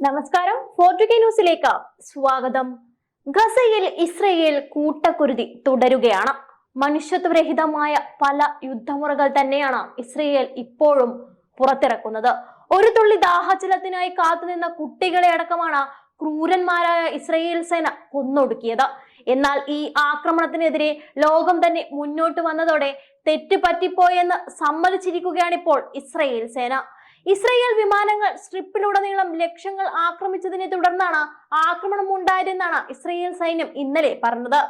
നമസ്കാരം. ഫോർട്ടുകെ ന്യൂസിലേക്ക് സ്വാഗതം. ഗസയിൽ ഇസ്രയേൽ കൂട്ടക്കുരുതി തുടരുകയാണ്. മനുഷ്യത്വരഹിതമായ പല യുദ്ധമുറകൾ തന്നെയാണ് ഇസ്രയേൽ ഇപ്പോഴും പുറത്തിറക്കുന്നത്. ഒരു തുള്ളി ദാഹജലത്തിനായി കാത്തുനിന്ന കുട്ടികളെ അടക്കമാണ് ക്രൂരന്മാരായ ഇസ്രയേൽ സേന കൊന്നൊടുക്കിയത്. എന്നാൽ ഈ ആക്രമണത്തിനെതിരെ ലോകം തന്നെ മുന്നോട്ട് വന്നതോടെ തെറ്റ് പറ്റിപ്പോയെന്ന് സമ്മതിച്ചിരിക്കുകയാണ് ഇപ്പോൾ ഇസ്രയേൽ സേന. ഇസ്രയേൽ വിമാനങ്ങൾ സ്ട്രിപ്പിലുടനീളം ലക്ഷ്യങ്ങൾ ആക്രമിച്ചതിനെ തുടർന്നാണ് ആക്രമണം ഉണ്ടായതെന്നാണ് ഇസ്രയേൽ സൈന്യം ഇന്നലെ പറഞ്ഞത്.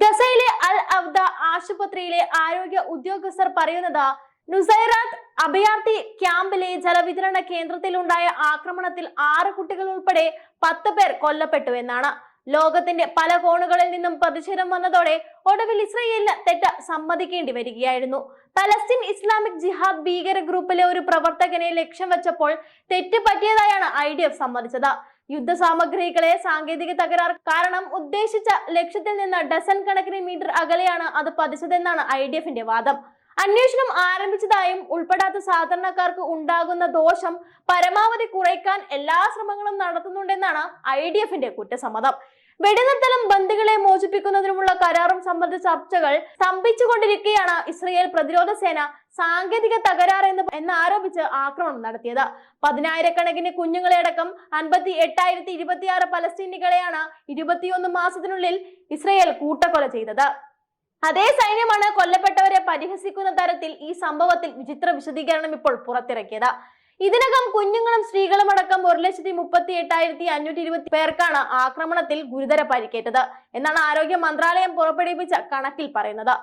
ഗസയിലെ അൽ അവദ ആശുപത്രിയിലെ ആരോഗ്യ ഉദ്യോഗസ്ഥർ പറയുന്നത് നുസൈറാത്ത് അഭയാർത്ഥി ക്യാമ്പിലെ ജലവിതരണ കേന്ദ്രത്തിലുണ്ടായ ആക്രമണത്തിൽ ആറ് കുട്ടികൾ ഉൾപ്പെടെ പത്ത് പേർ കൊല്ലപ്പെട്ടു എന്നാണ്. ലോകത്തിന്റെ പല കോണുകളിൽ നിന്നും പ്രതിഷേധം വന്നതോടെ ഒടുവിൽ ഇസ്രയേലിന് തെറ്റ സമ്മതിക്കേണ്ടി വരികയായിരുന്നു. പലസ്തീൻ ഇസ്ലാമിക് ജിഹാദ് ഭീകര ഗ്രൂപ്പിലെ ഒരു പ്രവർത്തകനെ ലക്ഷ്യം വെച്ചപ്പോൾ തെറ്റ് പറ്റിയതായാണ് ഐ ഡി എഫ് സമ്മതിച്ചത്. യുദ്ധ സാമഗ്രികളെ സാങ്കേതിക തകരാർ കാരണം ഉദ്ദേശിച്ച ലക്ഷ്യത്തിൽ നിന്ന് ഡസൻ കണക്കിന് മീറ്റർ അകലെയാണ് അത് പതിച്ചതെന്നാണ് ഐ ഡി എഫിന്റെ വാദം. അന്വേഷണം ആരംഭിച്ചതായും ഉൾപ്പെടാത്ത സാധാരണക്കാർക്ക് ഉണ്ടാകുന്ന ദോഷം പരമാവധി കുറയ്ക്കാൻ എല്ലാ ശ്രമങ്ങളും നടത്തുന്നുണ്ടെന്നാണ് ഐ ഡി എഫിന്റെ കുറ്റസമ്മതം. വെടിനിർത്തലും ബന്ദികളെ മോചിപ്പിക്കുന്നതിനുമുള്ള കരാറും സംബന്ധിച്ച ചർച്ചകൾ സ്തംഭിച്ചുകൊണ്ടിരിക്കുകയാണ് ഇസ്രയേൽ പ്രതിരോധ സേന സാങ്കേതിക തകരാർ എന്ന് എന്നാരോപിച്ച് ആക്രമണം നടത്തിയത്. പതിനായിരക്കണക്കിന് കുഞ്ഞുങ്ങളെ അടക്കം അൻപത്തി എട്ടായിരത്തി ഇരുപത്തിയാറ് പലസ്തീനികളെയാണ് ഇരുപത്തിയൊന്ന് മാസത്തിനുള്ളിൽ ഇസ്രയേൽ കൂട്ടക്കൊല ചെയ്തത്. അതേ സൈന്യമാണ് കൊല്ലപ്പെട്ടവരെ പരിഹസിക്കുന്ന തരത്തിൽ ഈ സംഭവത്തിൽ വിചിത്ര വിശദീകരണം ഇപ്പോൾ പുറത്തിറക്കിയത്. ഇതിനകം കുഞ്ഞുങ്ങളും സ്ത്രീകളും അടക്കം ഒരു ലക്ഷത്തി മുപ്പത്തി എട്ടായിരത്തി അഞ്ഞൂറ്റി ഇരുപത്തി പേർക്കാണ് ആക്രമണത്തിൽ ഗുരുതര പരിക്കേറ്റത് എന്നാണ് ആരോഗ്യ മന്ത്രാലയം പുറപ്പെടുവിച്ച കണക്കിൽ പറയുന്നത്.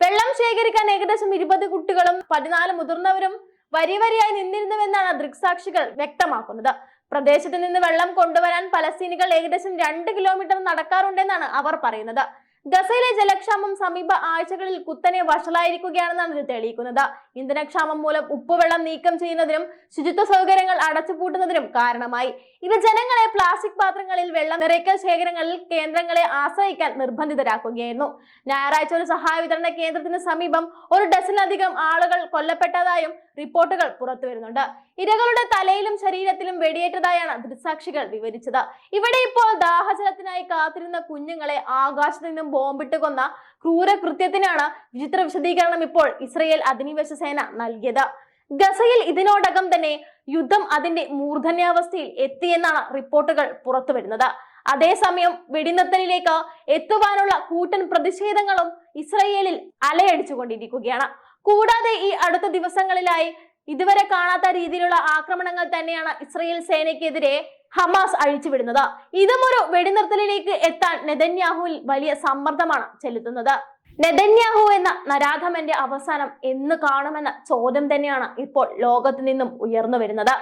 വെള്ളം ശേഖരിക്കാൻ ഏകദേശം ഇരുപത് കുട്ടികളും പതിനാല് മുതിർന്നവരും വരി വരിയായി നിന്നിരുന്നുവെന്നാണ് ദൃക്സാക്ഷികൾ വ്യക്തമാക്കുന്നത്. പ്രദേശത്ത് നിന്ന് വെള്ളം കൊണ്ടുവരാൻ പലസ്തീനികൾ ഏകദേശം രണ്ട് കിലോമീറ്റർ നടക്കാറുണ്ടെന്നാണ് അവർ പറയുന്നത്. ഗസയിലെ ജലക്ഷാമം സമീപ ആഴ്ചകളിൽ കുത്തനെ വഷളായിരിക്കുകയാണെന്നാണ് ഇത് തെളിയിക്കുന്നത്. ഇന്ധനക്ഷാമം മൂലം ഉപ്പുവെള്ളം നീക്കം ചെയ്യുന്നതിനും ശുചിത്വ സൗകര്യങ്ങൾ അടച്ചുപൂട്ടുന്നതിനും കാരണമായി. ഇത് ജനങ്ങളെ പ്ലാസ്റ്റിക് പാത്രങ്ങളിൽ വെള്ളം നിറയ്ക്കൽ ശേഖരങ്ങളിൽ കേന്ദ്രങ്ങളെ ആശ്രയിക്കാൻ നിർബന്ധിതരാക്കുകയായിരുന്നു. ഞായറാഴ്ച ഒരു സഹായ വിതരണ കേന്ദ്രത്തിന് സമീപം ഒരു ഡസനിലധികം ആളുകൾ കൊല്ലപ്പെട്ടതായും റിപ്പോർട്ടുകൾ പുറത്തു വരുന്നുണ്ട് ഇരകളുടെ തലയിലും ശരീരത്തിലും വെടിയേറ്റതായാണ് ദൃക്സാക്ഷികൾ വിവരിച്ചത്. ഇവിടെ ഇപ്പോൾ ദാഹജലത്തിനായി കാത്തിരുന്ന കുഞ്ഞുങ്ങളെ ആകാശത്ത് നിന്നും ബോംബിട്ട് കൊന്ന ക്രൂരകൃത്യത്തിനാണ് വിചിത്ര വിശദീകരണം ഇപ്പോൾ ഇസ്രയേൽ അധിനിവേശ സേന നൽകിയത്. ഗസയിൽ ഇതിനോടകം തന്നെ യുദ്ധം അതിന്റെ മൂർധന്യാവസ്ഥയിൽ എത്തിയെന്നാണ് റിപ്പോർട്ടുകൾ പുറത്തു വരുന്നത് അതേസമയം വെടിനിർത്തലിലേക്ക് എത്തുവാനുള്ള കൂട്ടൻ പ്രതിഷേധങ്ങളും ഇസ്രയേലിൽ അലയടിച്ചുകൊണ്ടിരിക്കുകയാണ്. കൂടാതെ ഈ അടുത്ത ദിവസങ്ങളിലായി ഇതുവരെ കാണാത്ത രീതിയിലുള്ള ആക്രമണങ്ങൾ തന്നെയാണ് ഇസ്രയേൽ സേനയ്ക്കെതിരെ ഹമാസ് അഴിച്ചുവിടുന്നത് ഇതും ഒരു വെടിനിർത്തലിലേക്ക് എത്താൻ നെതന്യാഹുവിൽ വലിയ സമ്മർദ്ദമാണ് ചെലുത്തുന്നത്. നെതന്യാഹു എന്ന നരാധമന്റെ അവസാനം എന്ന് കാണുമെന്ന ചോദ്യം തന്നെയാണ് ഇപ്പോൾ ലോകത്ത് നിന്നും ഉയർന്നു വരുന്നത്.